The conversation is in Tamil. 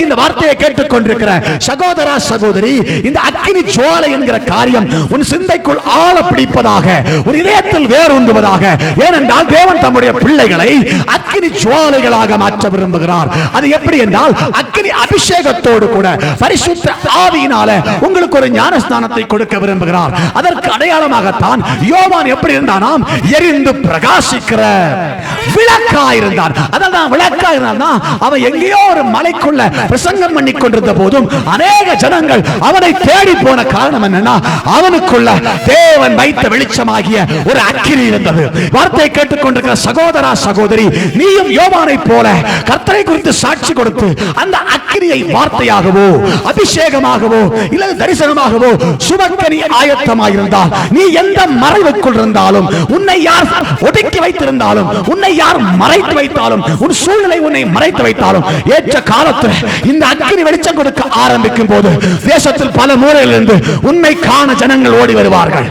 இன்றைக்கு இந்த வார்த்தையை கேட்டுக் கொண்டிருக்கிற சகோதரா சகோதரி இந்த அக்கினி ஜுவாலை என்கிற காரியம் உன் சிந்தைக்குள் ஆழ பிடிப்பதாக ஒரு இதயத்தில் வேரூந்துவதாக ஏனென்றால் தேவன் தம்முடைய பிள்ளைகளை அக்கினி ஜுவாலைகளாக மாற்ற விரும்புகிறார். அது எப்படி என்றால் அக்கினி அபிஷேகத்தோடு கூட பரிசுத்த ஆவியினால உங்களுக்கு ஒரு ஞானஸ்தானத்தை கொடுக்க விரும்புகிறார். அதற்கு அடையாளமாகத்தான் யோவான் எப்படி இருந்தானாம்? எரிந்து பிரகாசிக்கிற விளக்கா இருந்தான். அதான் விளக்கா இருந்தான் அவன் எங்கேயோ ஒரு மலைக்குள்ள பிரசங்கம் பண்ணி கொண்டிருந்த போதும் அநேக ஜனங்கள் அவனை தேடி போன காரணம் என்னன்னா அவனுக்குள்ள தேவன் வைத்த வெளிச்சமாகிய ஒரு அக்கிரி இருந்தது. வார்த்தை கேட்டுக்கொண்டிருக்கிற சகோதரா சகோதரி நீயும் யோவானை போல கர்த்தரை குறித்து சாட்சி கொடுத்து அந்த அக்கிரியை வார்த்தையாகவோ அபிஷேகமாகவோ இல்லது தரிசனமாகவோ சுமக்கனி ஆயத்தமாயிருந்தால் நீ எந்த மறைவுக்குள் இருந்தாலும் உன்னை யார் ஒடுக்கி வைத்திருந்தாலும் உன்னை யார் மறைத்து வைத்தாலும் உன் சூழ்நிலை உன்னை மறைத்து வைத்தாலும் ஏற்ற காலத்தில் இந்த அக்னி வெளிச்சம் கொடுக்க ஆரம்பிக்கும் போது தேசத்தில் பல மூலையிலிருந்து உண்மை காண ஜனங்கள் ஓடி வருவார்கள்.